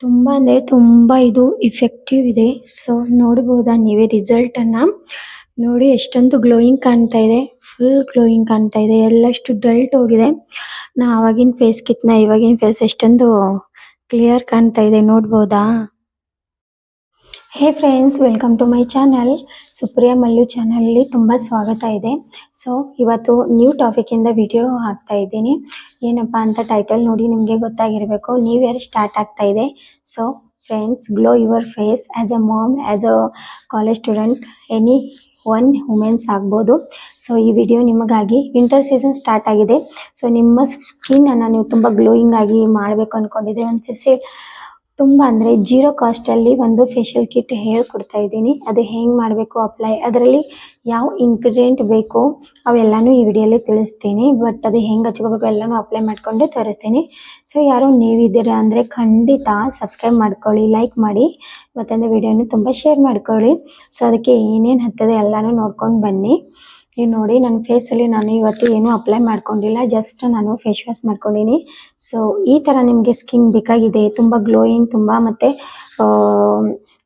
ತುಂಬಾ ಅಂದ್ರೆ ತುಂಬಾ ಇದು ಇಫೆಕ್ಟಿವ್ ಇದೆ. ಸೊ ನೋಡಬಹುದಾ ನೀವೇ ರಿಸಲ್ಟ್ ಅನ್ನ? ನೋಡಿ, ಎಷ್ಟೊಂದು ಗ್ಲೋಯಿಂಗ್ ಕಾಣ್ತಾ ಇದೆ. ಫುಲ್ ಗ್ಲೋಯಿಂಗ್ ಕಾಣ್ತಾ ಇದೆ. ಎಲ್ಲಷ್ಟು ಡಲ್ಟ್ ಹೋಗಿದೆ. ನಾ ಆವಾಗಿನ ಫೇಸ್ ಕಿತ್ನ, ಇವಾಗಿನ ಫೇಸ್ ಎಷ್ಟೊಂದು ಕ್ಲಿಯರ್ ಕಾಣ್ತಾ ಇದೆ. ನೋಡಬಹುದಾ hey friends, welcome to my channel. Supriya Mallu ಚಾನಲ್ಲಿ ತುಂಬ ಸ್ವಾಗತ ಇದೆ. ಸೊ, ಇವತ್ತು ನ್ಯೂ ಟಾಪಿಕಿಂದ ವಿಡಿಯೋ ಹಾಕ್ತಾ ಇದ್ದೀನಿ. ಏನಪ್ಪಾ ಅಂತ ಟೈಟಲ್ ನೋಡಿ ನಿಮಗೆ ಗೊತ್ತಾಗಿರಬೇಕು. ನ್ಯೂ ಇಯರ್ ಸ್ಟಾರ್ಟ್ ಆಗ್ತಾ ಇದೆ. So friends glow your face as a mom as a college student any one womens ಆಗ್ಬೋದು. ಸೊ ಈ ವಿಡಿಯೋ ನಿಮಗಾಗಿ ವಿಂಟರ್ ಸೀಸನ್ ಸ್ಟಾರ್ಟ್ ಆಗಿದೆ. ಸೊ ನಿಮ್ಮ ಸ್ಕಿನ್ ಅನ್ನ ನೀವು ತುಂಬ ಗ್ಲೋಯಿಂಗ್ ಆಗಿ ಮಾಡಬೇಕು ಅಂದ್ಕೊಂಡಿದ್ದೆ ಒಂದು ತುಂಬಾ ಅಂದ್ರೆ ಜೀರೋ ಕಾಸ್ಟ್ ಅಲ್ಲಿ ಒಂದು ಫೇಶಿಯಲ್ ಕಿಟ್ ಹೇಳ್ಕೊಡ್ತಾ ಇದ್ದೀನಿ. ಅದು ಹೆಂಗ್ ಮಾಡಬೇಕು ಅಪ್ಲೈ ಅದರಲ್ಲಿ ಯಾವ ಇಂಗ್ರೀಡಿಯೆಂಟ್ ಬೇಕು ಅವೆಲ್ಲಾನು ಈ ವಿಡಿಯೋಲಿ ತಿಳಿಸ್ತೀನಿ. ಬಟ್ ಅದು ಹೆಂಗ್ ಹಚ್ಕೋಬೇಕು ಎಲ್ಲಾನು ಅಪ್ಲೈ ಮಾಡ್ಕೊಂಡು ತೋರಿಸ್ತೀನಿ. ಸೊ ಯಾರು ನೀವಿದ್ದೀರಾ ಅಂದ್ರೆ ಖಂಡಿತ ಸಬ್ಸ್ಕ್ರೈಬ್ ಮಾಡ್ಕೊಳ್ಳಿ ಲೈಕ್ ಮಾಡಿ, ಮತ್ತೊಂದು ವಿಡಿಯೋನು ವಿಡಿಯೋನ ತುಂಬಾ ಶೇರ್ ಮಾಡ್ಕೊಳ್ಳಿ. ಸೊ ಅದಕ್ಕೆ ಏನೇನ್ ಹತ್ತದೆ ಎಲ್ಲಾನು ನೋಡ್ಕೊಂಡು ಬನ್ನಿ. ಈಗ ನೋಡಿ ನನ್ನ ಫೇಸಲ್ಲಿ ನಾನು ಇವತ್ತು ಏನು ಅಪ್ಲೈ ಮಾಡ್ಕೊಂಡಿಲ್ಲ ಜಸ್ಟ್ ನಾನು ಫೇಸ್ ವಾಶ್ ಮಾಡ್ಕೊಂಡಿನಿ. ಸೊ ಈ ಥರ ನಿಮಗೆ ಸ್ಕಿನ್ ಬೇಕಾಗಿದೆ, ತುಂಬ ಗ್ಲೋಯಿಂಗ್ ತುಂಬ ಮತ್ತು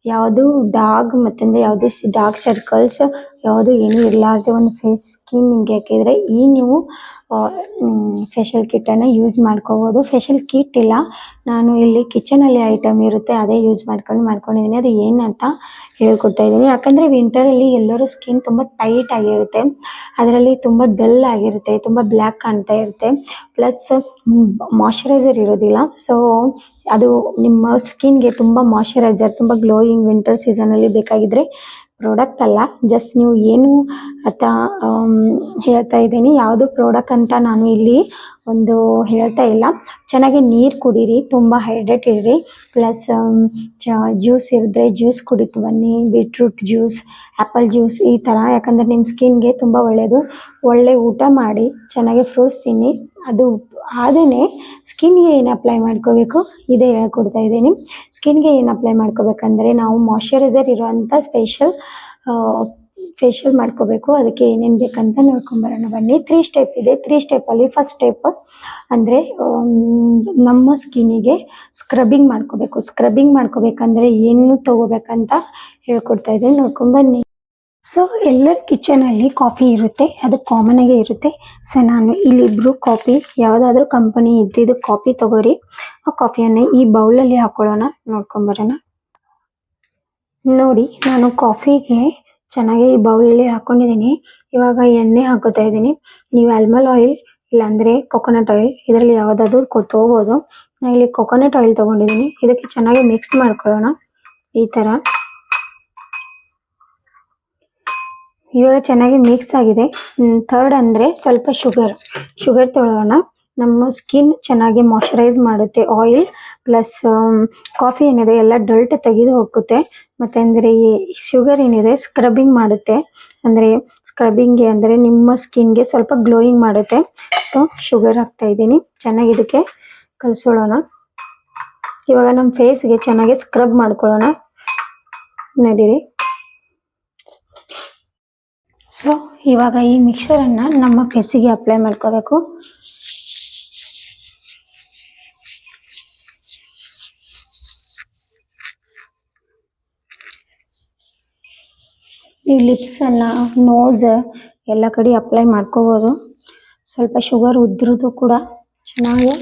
ಯಾವುದು ಡಾಗ್ ಮತ್ತೆ ಯಾವುದೇ ಡಾರ್ಕ್ ಸರ್ಕಲ್ಸ್ ಯಾವುದು ಏನು ಇರಲಾರ್ದೆ ಒಂದು ಫೇಸ್ ಸ್ಕಿನ್ ನಿಮಗೆ ಹಾಕಿದ್ರೆ, ಈ ನೀವು ಫೇಶಿಯಲ್ ಕಿಟ್ಟನ್ನು ಯೂಸ್ ಮಾಡ್ಕೋಬೋದು. ಫೇಶಿಯಲ್ ಕಿಟ್ ಇಲ್ಲ. ನಾನು ಇಲ್ಲಿ ಕಿಚನಲ್ಲಿ ಐಟಮ್ ಇರುತ್ತೆ, ಅದೇ ಯೂಸ್ ಮಾಡ್ಕೊಂಡು ಮಾಡ್ಕೊಂಡಿದ್ದೀನಿ. ಅದು ಏನಂತ ಹೇಳ್ಕೊಡ್ತಾ ಇದ್ದೀನಿ. ಯಾಕಂದರೆ ವಿಂಟರಲ್ಲಿ ಎಲ್ಲರೂ ಸ್ಕಿನ್ ತುಂಬ ಟೈಟ್ ಆಗಿರುತ್ತೆ. ಅದರಲ್ಲಿ ತುಂಬ ಡಲ್ ಆಗಿರುತ್ತೆ, ತುಂಬ ಬ್ಲ್ಯಾಕ್ ಕಾಣ್ತಾ ಇರುತ್ತೆ. ಪ್ಲಸ್ ಮಾಯಶ್ಚರೈಸರ್ ಇರೋದಿಲ್ಲ. ಸೊ ಅದು ನಿಮ್ಮ ಸ್ಕಿನ್ಗೆ ತುಂಬ ಮಾಯಶ್ಚರೈಸರ್ ತುಂಬ ಗ್ಲೋಯಿಂಗ್ ವಿಂಟರ್ ಸೀಸನಲ್ಲಿ ಬೇಕಾಗಿದ್ರೆ ಪ್ರಾಡಕ್ಟ್ ಅಲ್ಲ ಜಸ್ಟ್ ನೀವು ಏನು ಅಂತ ಹೇಳ್ತಾ ಇದ್ದೀನಿ. ಯಾವುದು ಪ್ರಾಡಕ್ಟ್ ಅಂತ ನಾನು ಇಲ್ಲಿ ಒಂದು ಹೇಳ್ತಾ ಇಲ್ಲ. ಚೆನ್ನಾಗಿ ನೀರು ಕುಡೀರಿ, ತುಂಬ ಹೈಡ್ರೇಟ್ ಇರ್ರಿ. ಪ್ಲಸ್ ಜ್ಯೂಸ್ ಇರಿದ್ರೆ ಜ್ಯೂಸ್ ಕುಡಿತು ಬನ್ನಿ. ಬೀಟ್ರೂಟ್ ಜ್ಯೂಸ್ ಆ್ಯಪಲ್ ಜ್ಯೂಸ್ ಈ ಥರ ಯಾಕಂದರೆ ನಿಮ್ಮ ಸ್ಕಿನ್ಗೆ ತುಂಬ ಒಳ್ಳೆಯದು ಒಳ್ಳೆ ಊಟ ಮಾಡಿ, ಚೆನ್ನಾಗಿ ಫ್ರೂಟ್ಸ್ ತಿನ್ನಿ. ಅದು ಆದೇ ಸ್ಕಿನ್ಗೆ ಏನು ಅಪ್ಲೈ ಮಾಡ್ಕೋಬೇಕು? ಇದೇ ಹೇಳ್ಕೊಡ್ತಾ ಇದ್ದೀನಿ. ಸ್ಕಿನ್ಗೆ ಏನು ಅಪ್ಲೈ ಮಾಡ್ಕೋಬೇಕಂದ್ರೆ ನಾವು ಮಾಯಶ್ಚರೈಸರ್ ಇರುವಂಥ ಸ್ಪೆಷಲ್ ಫೇಶಿಯಲ್ ಮಾಡ್ಕೋಬೇಕು. ಅದಕ್ಕೆ ಏನೇನು ಬೇಕಂತ ನೋಡ್ಕೊಂಬರೋಣ ಬನ್ನಿ. ತ್ರೀ ಸ್ಟೆಪ್ ಇದೆ. ತ್ರೀ ಸ್ಟೆಪ್ಪಲ್ಲಿ ಫಸ್ಟ್ ಸ್ಟೆಪ್ ಅಂದರೆ ನಮ್ಮ ಸ್ಕಿನ್ನಿಗೆ ಸ್ಕ್ರಬ್ಬಿಂಗ್ ಮಾಡ್ಕೋಬೇಕು. ಸ್ಕ್ರಬ್ಬಿಂಗ್ ಮಾಡ್ಕೋಬೇಕಂದ್ರೆ ಏನು ತಗೋಬೇಕಂತ ಹೇಳ್ಕೊಡ್ತಾ ಇದ್ದೀನಿ. ನೋಡ್ಕೊಂಬನ್ನಿ ಸೊ ಎಲ್ಲರ ಕಿಚನಲ್ಲಿ ಕಾಫಿ ಇರುತ್ತೆ. ಅದು ಕಾಮನ್ ಆಗೇ ಇರುತ್ತೆ. ಸೊ ನಾನು ಇಲ್ಲಿಬ್ರು ಕಾಫಿ ಯಾವುದಾದ್ರೂ ಕಂಪನಿ ಇದ್ದಿದ್ದು ಕಾಫಿ ತಗೋರಿ. ಆ ಕಾಫಿಯನ್ನು ಈ ಬೌಲಲ್ಲಿ ಹಾಕೊಳ್ಳೋಣ. ನೋಡ್ಕೊಂಬರೋಣ ನೋಡಿ, ನಾನು ಕಾಫಿಗೆ ಚೆನ್ನಾಗಿ ಈ ಬೌಲಲ್ಲಿ ಹಾಕೊಂಡಿದ್ದೀನಿ. ಇವಾಗ ಎಣ್ಣೆ ಹಾಕೋತಾ ಇದ್ದೀನಿ. ನೀವು ಆಲ್ಮಲ್ ಆಯಿಲ್ ಇಲ್ಲಾಂದರೆ ಕೊಕೊನಟ್ ಆಯಿಲ್, ಇದರಲ್ಲಿ ಯಾವುದಾದ್ರೂ ತಗೋಬಹುದು ನಾನು ಇಲ್ಲಿ ಕೊಕೊನಟ್ ಆಯಿಲ್ ತಗೊಂಡಿದೀನಿ ಇದಕ್ಕೆ ಚೆನ್ನಾಗಿ ಮಿಕ್ಸ್ ಮಾಡ್ಕೊಳ್ಳೋಣ. ಈ ತರ ಇವಾಗ ಚೆನ್ನಾಗಿ ಮಿಕ್ಸ್ ಆಗಿದೆ. ಥರ್ಡ್ ಅಂದರೆ ಸ್ವಲ್ಪ ಶುಗರ್. ಶುಗರ್ ತೊಗೊಳ್ಳೋಣ ನಮ್ಮ ಸ್ಕಿನ್ ಚೆನ್ನಾಗಿ ಮಾಯಶ್ಚರೈಸ್ ಮಾಡುತ್ತೆ ಆಯಿಲ್ ಪ್ಲಸ್ ಕಾಫಿ ಏನಿದೆ ಎಲ್ಲ ಡಲ್ಟ್ ತೆಗೆದು ಹೋಗುತ್ತೆ. ಮತ್ತು ಅಂದರೆ ಶುಗರ್ ಏನಿದೆ ಸ್ಕ್ರಬ್ಬಿಂಗ್ ಮಾಡುತ್ತೆ. ಅಂದರೆ ಸ್ಕ್ರಬ್ಬಿಂಗ್ಗೆ ಅಂದರೆ ನಿಮ್ಮ ಸ್ಕಿನ್ಗೆ ಸ್ವಲ್ಪ ಗ್ಲೋಯಿಂಗ್ ಮಾಡುತ್ತೆ. ಸೊ ಶುಗರ್ ಹಾಕ್ತಾ ಇದ್ದೀನಿ. ಚೆನ್ನಾಗಿ ಇದಕ್ಕೆ ಕಲಿಸೋಣ ಇವಾಗ ನಮ್ಮ ಫೇಸ್ಗೆ ಚೆನ್ನಾಗಿ ಸ್ಕ್ರಬ್ ಮಾಡ್ಕೊಳ್ಳೋಣ. ನಡೀರಿ. ಸೊ ಇವಾಗ ಈ ಮಿಕ್ಸರನ್ನು ನಮ್ಮ ಫೇಸಿಗೆ ಅಪ್ಲೈ ಮಾಡ್ಕೋಬೇಕು. ಈ ಲಿಪ್ಸನ್ನು ನೋಸ್ ಎಲ್ಲ ಕಡೆ ಅಪ್ಲೈ ಮಾಡ್ಕೋಬೋದು. ಸ್ವಲ್ಪ ಶುಗರ್ ಉದ್ರದ್ದು ಕೂಡ ಚೆನ್ನಾಗಿ.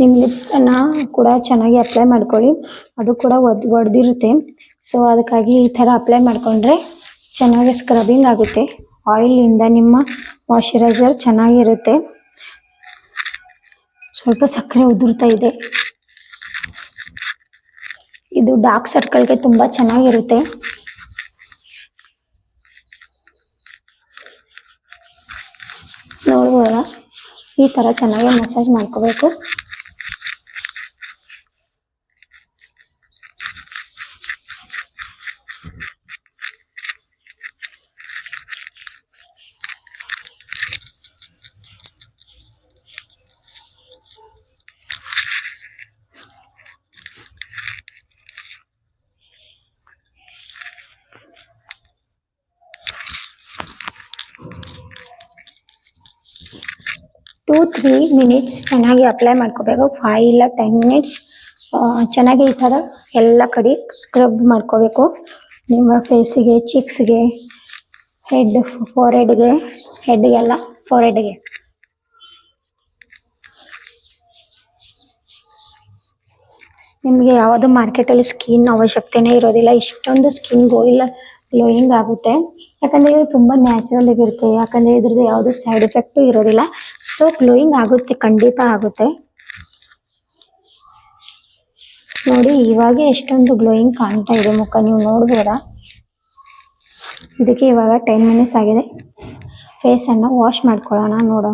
ನಿಮ್ಮ ಲಿಪ್ಸನ್ನು ಕೂಡ ಚೆನ್ನಾಗಿ ಅಪ್ಲೈ ಮಾಡ್ಕೊಳ್ಳಿ. ಅದು ಕೂಡ ಒದ್, ಒಡೆದಿರುತ್ತೆ. ಸೊ ಅದಕ್ಕಾಗಿ ಈ ಥರ ಅಪ್ಲೈ ಮಾಡಿಕೊಂಡ್ರೆ ಚೆನ್ನಾಗಿ ಸ್ಕ್ರಬಿಂಗ್ ಆಗುತ್ತೆ. ಆಯಿಲಿಂದ ನಿಮ್ಮ ಮಾಯಶ್ಚರೈಸರ್ ಚೆನ್ನಾಗಿರುತ್ತೆ. ಸ್ವಲ್ಪ ಸಕ್ಕರೆ ಉದುರ್ತಾ ಇದೆ. ಇದು ಡಾರ್ಕ್ ಸರ್ಕಲ್ಗೆ ತುಂಬ ಚೆನ್ನಾಗಿರುತ್ತೆ. ನೋಡ್ಬೋದ? ಈ ಥರ ಚೆನ್ನಾಗಿ ಮಸಾಜ್ ಮಾಡ್ಕೋಬೇಕು. ಟೂ ತ್ರೀ ಮಿನಿಟ್ಸ್ ಚೆನ್ನಾಗಿ ಅಪ್ಲೈ ಮಾಡ್ಕೋಬೇಕು. ಫೈವ್ ಇಲ್ಲ ಟೆನ್ ಮಿನಿಟ್ಸ್ ಚೆನ್ನಾಗಿ ಈ ಥರ ಎಲ್ಲ ಕಡೆ ಸ್ಕ್ರಬ್ ಮಾಡ್ಕೋಬೇಕು. ನಿಮ್ಮ ಫೇಸಿಗೆ ಚಿಕ್ಸ್ಗೆ ಹೆಡ್ ಫೋರ್ ಹೆಡ್ಗೆ ಹೆಡ್ಗೆಲ್ಲ ಫೋರ್ ಹೆಡ್ಗೆ ನಿಮಗೆ ಯಾವುದು ಮಾರ್ಕೆಟಲ್ಲಿ ಸ್ಕಿನ್ ಅವಶ್ಯಕತೆನೇ ಇರೋದಿಲ್ಲ. ಇಷ್ಟೊಂದು ಸ್ಕಿನ್ ಗೋಯಿಲ್ಲ ಗ್ಲೋಯಿಂಗ್ ಆಗುತ್ತೆ. ಯಾಕಂದರೆ ಇದು ತುಂಬ ನ್ಯಾಚುರಲ್ ಆಗಿರುತ್ತೆ. ಯಾಕಂದರೆ ಇದ್ರದ್ದು ಯಾವುದು ಸೈಡ್ ಎಫೆಕ್ಟು ಇರೋದಿಲ್ಲ. ಸೊ ಗ್ಲೋಯಿಂಗ್ ಆಗುತ್ತೆ, ಖಂಡಿತ ಆಗುತ್ತೆ. ನೋಡಿ, ಇವಾಗ ಎಷ್ಟೊಂದು ಗ್ಲೋಯಿಂಗ್ ಕಾಣ್ತಾ ಇದೆ ಮುಖ. ನೀವು ನೋಡ್ಬೋದಾ? ಇದಕ್ಕೆ ಇವಾಗ ಟೆನ್ ಮಿನಿಟ್ಸ್ ಆಗಿದೆ. ಫೇಸನ್ನು ವಾಶ್ ಮಾಡ್ಕೊಳ್ಳೋಣ, ನೋಡೋ.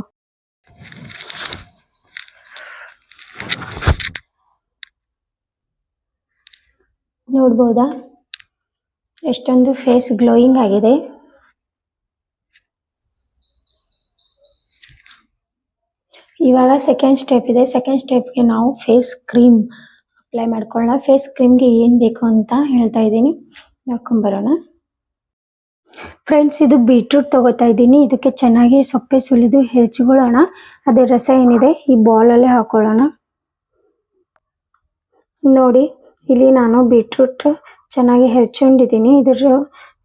ನೋಡ್ಬೋದಾ? ಎಷ್ಟೊಂದು ಫೇಸ್ ಗ್ಲೋಯಿಂಗ್ ಆಗಿದೆ. ಇವಾಗ ಸೆಕೆಂಡ್ ಸ್ಟೆಪ್ ಇದೆ. ಸೆಕೆಂಡ್ ಸ್ಟೆಪ್ಗೆ ನಾವು ಫೇಸ್ ಕ್ರೀಮ್ ಅಪ್ಲೈ ಮಾಡ್ಕೊಳ್ಳೋಣ. ಫೇಸ್ ಕ್ರೀಮ್ಗೆ ಏನು ಬೇಕು ಅಂತ ಹೇಳ್ತಾ ಇದ್ದೀನಿ. ನೋಡ್ಕೊಂಬರೋಣ ಫ್ರೆಂಡ್ಸ್ ಇದು ಬೀಟ್ರೂಟ್ ತಗೋತಾ ಇದ್ದೀನಿ. ಇದಕ್ಕೆ ಚೆನ್ನಾಗಿ ಸೊಪ್ಪೆ ಸುಲಿದು ಹೆಚ್ಚಿಕೊಳ್ಳೋಣ ಅದೇ ರಸ ಏನಿದೆ, ಈ ಬಾಲಲ್ಲೇ ಹಾಕೊಳ್ಳೋಣ. ನೋಡಿ, ಇಲ್ಲಿ ನಾನು ಬೀಟ್ರೂಟ್ ಚೆನ್ನಾಗಿ ಹೆಚ್ಚೊಂಡಿದ್ದೀನಿ ಇದ್ರ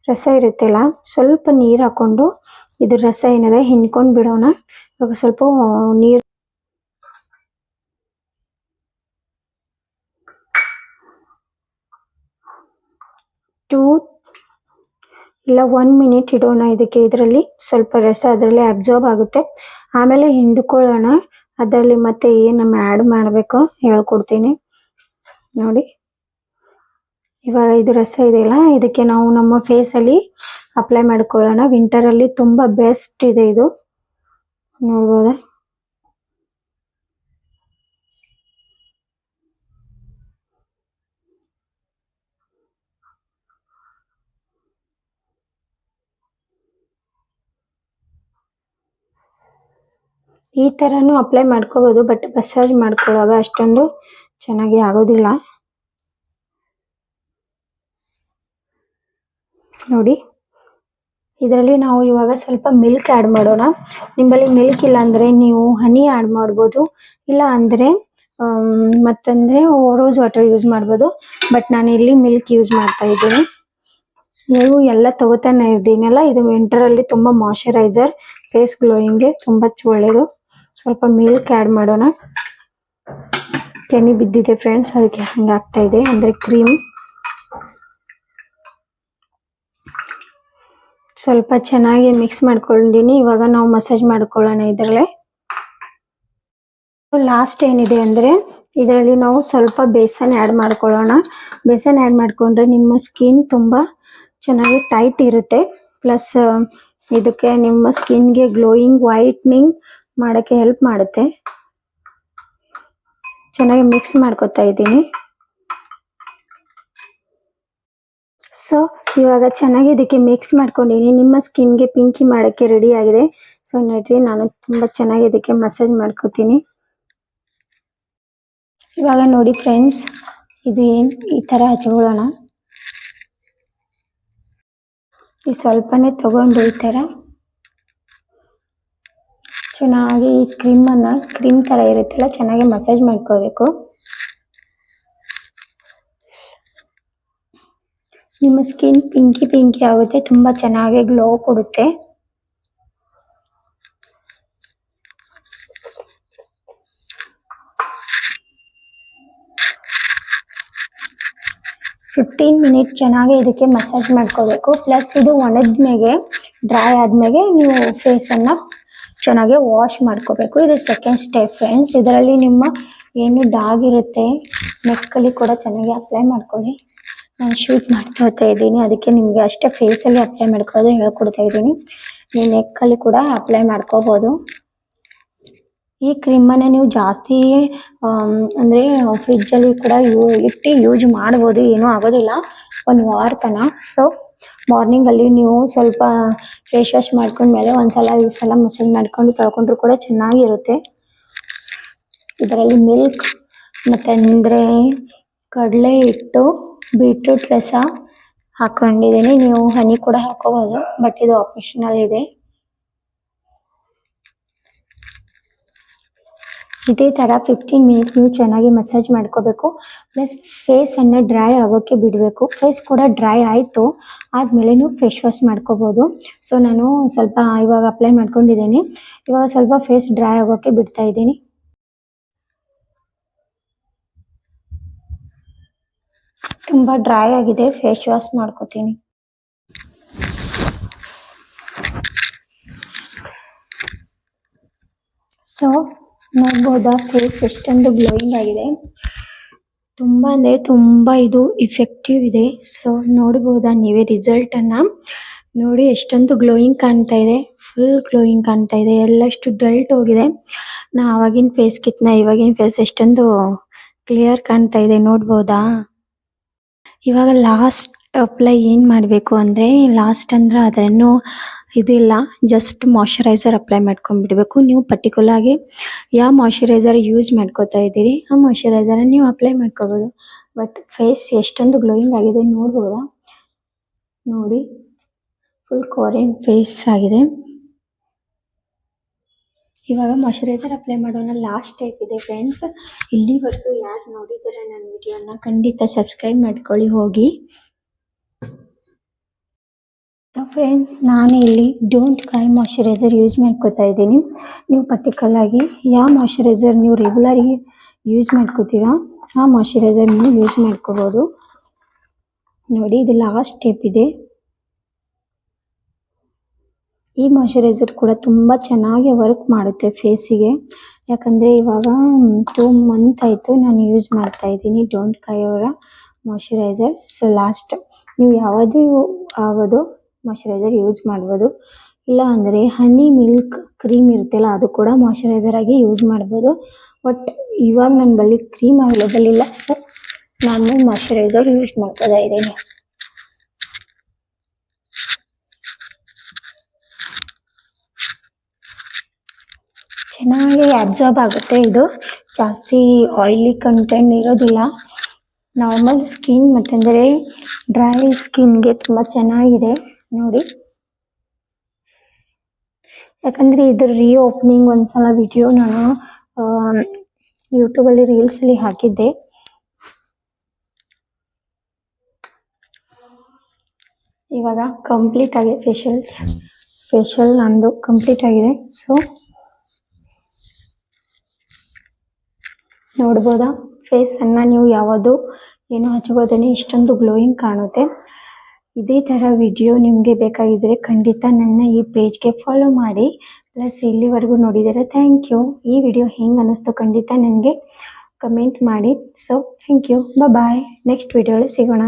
ರಸ ಇರುತ್ತಲ್ಲ, ಸ್ವಲ್ಪ ನೀರು ಹಾಕೊಂಡು ಇದ್ರ ರಸ ಏನಿದೆ, ಹಿಂಡ್ಕೊಂಡು ಬಿಡೋಣ. ಇವಾಗ ಸ್ವಲ್ಪ ನೀರು ಟೂ ಇಲ್ಲ ಒನ್ ಮಿನಿಟ್ ಇಡೋಣ ಇದಕ್ಕೆ. ಇದರಲ್ಲಿ ಸ್ವಲ್ಪ ರಸ ಅದರಲ್ಲಿ ಅಬ್ಸಾರ್ಬ್ ಆಗುತ್ತೆ. ಆಮೇಲೆ ಹಿಂಡ್ಕೊಳ್ಳೋಣ. ಅದರಲ್ಲಿ ಮತ್ತೆ ಏನು ಆ್ಯಡ್ ಮಾಡಬೇಕು ಹೇಳ್ಕೊಡ್ತೀನಿ. ನೋಡಿ. ಇವಾಗ ಇದು ರಸ ಇದೆಯಲ್ಲ ಇದಕ್ಕೆ ನಾವು ನಮ್ಮ ಫೇಸಲ್ಲಿ ಅಪ್ಲೈ ಮಾಡ್ಕೊಳ್ಳೋಣ. ವಿಂಟರಲ್ಲಿ ತುಂಬ ಬೆಸ್ಟ್ ಇದೆ ಇದು. ನೋಡ್ಬೋದಾ? ಈ ಥರನೂ ಅಪ್ಲೈ ಮಾಡ್ಕೋಬೋದು ಬಟ್ ಮಸಾಜ್ ಮಾಡ್ಕೊಳ್ಳುವಾಗ ಅಷ್ಟೊಂದು ಚೆನ್ನಾಗಿ ಆಗೋದಿಲ್ಲ. ನೋಡಿ, ಇದರಲ್ಲಿ ನಾವು ಇವಾಗ ಸ್ವಲ್ಪ ಮಿಲ್ಕ್ ಆ್ಯಡ್ ಮಾಡೋಣ. ನಿಮ್ಮಲ್ಲಿ ಮಿಲ್ಕ್ ಇಲ್ಲ ಅಂದರೆ ನೀವು ಹನಿ ಆ್ಯಡ್ ಮಾಡ್ಬೋದು, ಇಲ್ಲ ಅಂದರೆ ಮತ್ತಂದರೆ ರೋಸ್ ವಾಟರ್ ಯೂಸ್ ಮಾಡ್ಬೋದು ಬಟ್ ನಾನು ಇಲ್ಲಿ ಮಿಲ್ಕ್ ಯೂಸ್ ಮಾಡ್ತಾ ಇದ್ದೀನಿ. ನೀವು ಎಲ್ಲ ತಗೋತಾನೆ ಇದ್ದೀನಲ್ಲ, ಇದು ವಿಂಟರಲ್ಲಿ ತುಂಬ ಮಾಯಶ್ಚರೈಸರ್ ಫೇಸ್ ಗ್ಲೋಯಿಂಗ್ಗೆ ತುಂಬ ಒಳ್ಳೆಯದು ಸ್ವಲ್ಪ ಮಿಲ್ಕ್ ಆ್ಯಡ್ ಮಾಡೋಣ. ಕೆನಿ ಬಿದ್ದಿದೆ ಫ್ರೆಂಡ್ಸ್, ಅದಕ್ಕೆ ಹಂಗೆ ಆಗ್ತಾ ಇದೆ. ಅಂದರೆ ಕ್ರೀಮ್. ಸ್ವಲ್ಪ ಚೆನ್ನಾಗಿ ಮಿಕ್ಸ್ ಮಾಡ್ಕೊಂಡಿನಿ. ಇವಾಗ ನಾವು ಮಸಾಜ್ ಮಾಡ್ಕೊಳ್ಳೋಣ ಇದರಲ್ಲೇ. ಲಾಸ್ಟ್ ಏನಿದೆ ಅಂದರೆ, ಇದರಲ್ಲಿ ನಾವು ಸ್ವಲ್ಪ ಬೇಸನ್ ಆ್ಯಡ್ ಮಾಡ್ಕೊಳ್ಳೋಣ. ಬೇಸನ್ ಆ್ಯಡ್ ಮಾಡಿಕೊಂಡ್ರೆ ನಿಮ್ಮ ಸ್ಕಿನ್ ತುಂಬ ಚೆನ್ನಾಗಿ ಟೈಟ್ ಇರುತ್ತೆ. ಪ್ಲಸ್, ಇದಕ್ಕೆ ನಿಮ್ಮ ಸ್ಕಿನ್ಗೆ ಗ್ಲೋಯಿಂಗ್, ವೈಟ್ನಿಂಗ್ ಮಾಡೋಕ್ಕೆ ಹೆಲ್ಪ್ ಮಾಡುತ್ತೆ. ಚೆನ್ನಾಗಿ ಮಿಕ್ಸ್ ಮಾಡ್ಕೊತಾ ಇದ್ದೀನಿ. ಸೊ ಇವಾಗ ಚೆನ್ನಾಗಿ ಇದಕ್ಕೆ ಮಿಕ್ಸ್ ಮಾಡ್ಕೊಂಡಿನಿ ನಿಮ್ಮ ಸ್ಕಿನ್ಗೆ ಪಿಂಕಿ ಮಾಡೋಕ್ಕೆ ರೆಡಿ ಆಗಿದೆ. ಸೊ ನೋಡ್ರಿ ನಾನು ತುಂಬ ಚೆನ್ನಾಗಿ ಇದಕ್ಕೆ ಮಸಾಜ್ ಮಾಡ್ಕೋತೀನಿ. ಇವಾಗ ನೋಡಿ ಫ್ರೆಂಡ್ಸ್ ಇದು ಏನು ಈ ಥರ ಹಚ್ಕೊಳ್ಳೋಣ. ಈ ಸ್ವಲ್ಪನೇ ತಗೊಂಡು ಈ ಥರ ಚೆನ್ನಾಗಿ ಈ ಕ್ರೀಮನ್ನು ಕ್ರೀಮ್ ಥರ ಇರುತ್ತಲ್ಲ, ಚೆನ್ನಾಗಿ ಮಸಾಜ್ ಮಾಡ್ಕೋಬೇಕು. ನಿಮ್ಮ ಸ್ಕಿನ್ ಪಿಂಕಿ ಪಿಂಕಿ ಆಗುತ್ತೆ, ತುಂಬ ಚೆನ್ನಾಗಿ ಗ್ಲೋ ಕೊಡುತ್ತೆ. ಫಿಫ್ಟೀನ್ ಮಿನಿಟ್ ಚೆನ್ನಾಗಿ ಇದಕ್ಕೆ ಮಸಾಜ್ ಮಾಡ್ಕೋಬೇಕು. ಪ್ಲಸ್ ಇದು ಒಣದ್ಮೇಲೆ ಡ್ರೈ ಆದ್ಮೇಲೆ ನೀವು ಫೇಸನ್ನು ಚೆನ್ನಾಗಿ ವಾಶ್ ಮಾಡ್ಕೋಬೇಕು. ಇದು ಸೆಕೆಂಡ್ ಸ್ಟೆಪ್ ಫ್ರೆಂಡ್ಸ್ ಇದರಲ್ಲಿ ನಿಮ್ಮ ಏನು ಡಾಗ್ ಇರುತ್ತೆ ನೆಕ್ಕಲ್ಲಿ ಕೂಡ ಚೆನ್ನಾಗಿ ಅಪ್ಲೈ ಮಾಡ್ಕೊಳ್ಳಿ. ನಾನು ಶೂಟ್ ಮಾಡ್ತಾ ಇದ್ದೀನಿ. ಅದಕ್ಕೆ ನಿಮಗೆ ಅಷ್ಟೇ ಫೇಸಲ್ಲಿ ಅಪ್ಲೈ ಮಾಡ್ಕೊಳ್ಳೋದು ಹೇಳ್ಕೊಡ್ತಾ ಇದ್ದೀನಿ. ನೀವು ನೆಕ್ಕಲ್ಲಿ ಕೂಡ ಅಪ್ಲೈ ಮಾಡ್ಕೋಬೋದು. ಈ ಕ್ರೀಮನ್ನು ನೀವು ಜಾಸ್ತಿ ಅಂದರೆ ಅಂದ್ರೆ ಫ್ರಿಜ್ಜಲ್ಲಿ ಕೂಡ ಯೂ, ಇಟ್ಟು ಯೂಸ್ ಮಾಡ್ಬೋದು. ಏನೂ ಆಗೋದಿಲ್ಲ. ಒಂದು ವಾರ ತನಕ ಸೊ ಮಾರ್ನಿಂಗಲ್ಲಿ ನೀವು ಸ್ವಲ್ಪ ಫೇಸ್ ವಾಶ್ ಮಾಡ್ಕೊಂಡ್ಮೇಲೆ ಒಂದ್ಸಲ ಈ ಸಲ ಮಸಾಜ್ ಮಾಡ್ಕೊಂಡು ತೊಳ್ಕೊಂಡ್ರು ಕೂಡ ಚೆನ್ನಾಗಿರುತ್ತೆ. ಇದರಲ್ಲಿ ಮಿಲ್ಕ್ ಮತ್ತಂದರೆ ಕಡಲೆ ಹಿಟ್ಟು ಬೀಟ್ರೂಟ್ ರಸ ಹಾಕೊಂಡಿದ್ದೀನಿ. ನೀವು ಹನಿ ಕೂಡ ಹಾಕೋಬೋದು ಬಟ್ ಇದು ಆಪ್ಷನಲ್ ಇದೆ. ಇದೇ ಥರ ಫಿಫ್ಟೀನ್ ಮಿನಿಟ್ ನೀವು ಚೆನ್ನಾಗಿ ಮಸಾಜ್ ಮಾಡ್ಕೋಬೇಕು. ಪ್ಲಸ್ ಫೇಸನ್ನು ಡ್ರೈ ಆಗೋಕ್ಕೆ ಬಿಡಬೇಕು. ಫೇಸ್ ಕೂಡ ಡ್ರೈ ಆಯಿತು. ಆದಮೇಲೆ ನೀವು ಫೇಸ್ ವಾಶ್ ಮಾಡ್ಕೋಬೋದು. ಸೊ ನಾನು ಸ್ವಲ್ಪ ಇವಾಗ ಅಪ್ಲೈ ಮಾಡ್ಕೊಂಡಿದ್ದೀನಿ. ಇವಾಗ ಸ್ವಲ್ಪ ಫೇಸ್ ಡ್ರೈ ಆಗೋಕ್ಕೆ ಬಿಡ್ತಾ ಇದ್ದೀನಿ. ತುಂಬ ಡ್ರೈ ಆಗಿದೆ. ಫೇಸ್ ವಾಶ್ ಮಾಡ್ಕೋತೀನಿ. ಸೊ ನೋಡ್ಬೋದಾ? ಫೇಸ್ ಎಷ್ಟೊಂದು ಗ್ಲೋಯಿಂಗ್ ಆಗಿದೆ. ತುಂಬ ಅಂದರೆ ತುಂಬ ಇದು ಇಫೆಕ್ಟಿವ್ ಇದೆ. ಸೊ ನೋಡ್ಬೋದಾ ನೀವೇ ರಿಸಲ್ಟನ್ನು ನೋಡಿ ಎಷ್ಟೊಂದು ಗ್ಲೋಯಿಂಗ್ ಕಾಣ್ತಾ ಇದೆ. ಫುಲ್ ಗ್ಲೋಯಿಂಗ್ ಕಾಣ್ತಾ ಇದೆ. ಎಲ್ಲಷ್ಟು ಡಲ್ಟ್ ಹೋಗಿದೆ. ನಾ ಆವಾಗಿನ ಕಿತ್ನ, ಇವಾಗಿನ ಫೇಸ್ ಎಷ್ಟೊಂದು ಕ್ಲಿಯರ್ ಕಾಣ್ತಾ ಇದೆ ನೋಡ್ಬೋದಾ? ಇವಾಗ ಲಾಸ್ಟ್ ಅಪ್ಲೈ ಏನು ಮಾಡಬೇಕು ಅಂದರೆ ಲಾಸ್ಟ್ ಅಂದ್ರೆ ಅದೇನು ಇದಿಲ್ಲ ಜಸ್ಟ್ ಮಾಯಶ್ಚರೈಸರ್ ಅಪ್ಲೈ ಮಾಡ್ಕೊಂಡ್ಬಿಡ್ಬೇಕು. ನೀವು ಪರ್ಟಿಕ್ಯುಲರ್ ಆಗಿ ಯಾವ ಮಾಯಶ್ಚರೈಸರ್ ಯೂಸ್ ಮಾಡ್ಕೋತಾ ಇದ್ದೀರಿ, ಆ ಮಾಯಶ್ಚರೈಸರ್ ನೀವು ಅಪ್ಲೈ ಮಾಡ್ಕೋಬೋದು. ಬಟ್ ಫೇಸ್ ಎಷ್ಟೊಂದು ಗ್ಲೋಯಿಂಗ್ ಆಗಿದೆ ನೋಡ್ಬೋದಾ? ನೋಡಿ ಫುಲ್ ಕೋರಿಯನ್ ಫೇಸ್ ಆಗಿದೆ. ಇವಾಗ ಮಾಯಶ್ಚರೈಸರ್ ಅಪ್ಲೈ ಮಾಡೋಣ. ಲಾಸ್ಟ್ ಟೈಪ್ ಇದೆ ಫ್ರೆಂಡ್ಸ್ ಇಲ್ಲಿವರೆಗೂ ಯಾರು ನೋಡಿದರೆ ನನ್ನ ವಿಡಿಯೋನ ಖಂಡಿತ ಸಬ್ಸ್ಕ್ರೈಬ್ ಮಾಡ್ಕೊಳ್ಳಿ, ಹೋಗಿ. ಫ್ರೆಂಡ್ಸ್ ನಾನು ಇಲ್ಲಿ ಡೋಂಟ್ ಕೈ ಮಾಯಶ್ಚರೈಸರ್ ಯೂಸ್ ಮಾಡ್ಕೋತಾ ಇದ್ದೀನಿ. ನೀವು ಪರ್ಟಿಕ್ಯುಲರ್ ಆಗಿ ಯಾವ ಮಾಯಶ್ಚರೈಸರ್ ನೀವು ರೆಗ್ಯುಲರ್ ಯೂಸ್ ಮಾಡ್ಕೋತೀರಾ, ಆ ಮಾಯಶ್ಚರೈಸರ್ ನೀವು ಯೂಸ್ ಮಾಡ್ಕೋಬೋದು. ನೋಡಿ, ಇದು ಲಾಸ್ಟ್ ಸ್ಟೆಪ್ ಇದೆ. ಈ ಮಾಯಶ್ಚರೈಸರ್ ಕೂಡ ತುಂಬ ಚೆನ್ನಾಗಿ ವರ್ಕ್ ಮಾಡುತ್ತೆ ಫೇಸಿಗೆ ಯಾಕಂದರೆ ಇವಾಗ ಟೂ ಮಂತ್ ಆಯಿತು ನಾನು ಯೂಸ್ ಮಾಡ್ತಾ ಇದ್ದೀನಿ ಡೋಂಟ್ ಕೈ ಅವರ ಮಾಯಶ್ಚರೈಸರ್ ಸೊ ಲಾಸ್ಟ್ ನೀವು ಯಾವುದು ಯಾವುದು ಮಾಯಶ್ಚರೈಸರ್ ಯೂಸ್ ಮಾಡ್ಬೋದು. ಇಲ್ಲ ಅಂದರೆ ಹನಿ ಮಿಲ್ಕ್ ಕ್ರೀಮ್ ಇರುತ್ತಲ್ಲ, ಅದು ಕೂಡ ಮಾಯಶ್ಚರೈಸರ್ ಆಗಿ ಯೂಸ್ ಮಾಡ್ಬೋದು. ಬಟ್ ಇವಾಗ ನನ್ನ ಬಳಿ ಕ್ರೀಮ್ ಅವೈಲೇಬಲ್ ಇಲ್ಲ ಸೊ ನಾನು ಮಾಯಶ್ಚರೈಸರ್ ಯೂಸ್ ಮಾಡ್ತಾ ಇದ್ದೀನಿ. ಚೆನ್ನಾಗಿ ಅಬ್ಸಾರ್ಬ್ ಆಗುತ್ತೆ ಇದು. ಜಾಸ್ತಿ ಆಯಿಲಿ ಕಂಟೆಂಟ್ ಇರೋದಿಲ್ಲ. ನಾರ್ಮಲ್ ಸ್ಕಿನ್ ಮತ್ತಂದರೆ ಡ್ರೈ ಸ್ಕಿನ್ಗೆ ತುಂಬ ಚೆನ್ನಾಗಿದೆ. ನೋಡಿ. ಯಾಕಂದ್ರೆ ಇದ್ರ ರೀ ಓಪನಿಂಗ್ ಒಂದ್ಸಲ ವಿಡಿಯೋ ನಾನು ಯೂಟ್ಯೂಬಲ್ಲಿ ರೀಲ್ಸಲ್ಲಿ ಹಾಕಿದ್ದೆ. ಇವಾಗ ಕಂಪ್ಲೀಟ್ ಆಗಿದೆ ಫೇಶಿಯಲ್ಸ್ ಫೇಶಿಯಲ್ ನಂದು ಕಂಪ್ಲೀಟ್ ಆಗಿದೆ. ಸೊ ನೋಡ್ಬೋದಾ? ಫೇಸನ್ನು ನೀವು ಯಾವುದು, ಏನು ಹಚ್ಕೋದೇ ಇಷ್ಟೊಂದು ಗ್ಲೋಯಿಂಗ್ ಕಾಣುತ್ತೆ. ಇದೇ ಥರ ವಿಡಿಯೋ ನಿಮಗೆ ಬೇಕಾಗಿದ್ದರೆ ಖಂಡಿತ ನನ್ನ ಈ ಪೇಜ್ಗೆ ಫಾಲೋ ಮಾಡಿ. ಪ್ಲಸ್ ಇಲ್ಲಿವರೆಗೂ ನೋಡಿದರೆ ಥ್ಯಾಂಕ್ ಯು ಈ ವಿಡಿಯೋ ಹೆಂಗೆ ಅನ್ನಿಸ್ತು ಖಂಡಿತ ನನಗೆ ಕಮೆಂಟ್ ಮಾಡಿ. So thank you bye next ವಿಡಿಯೋಲಿ ಸಿಗೋಣ.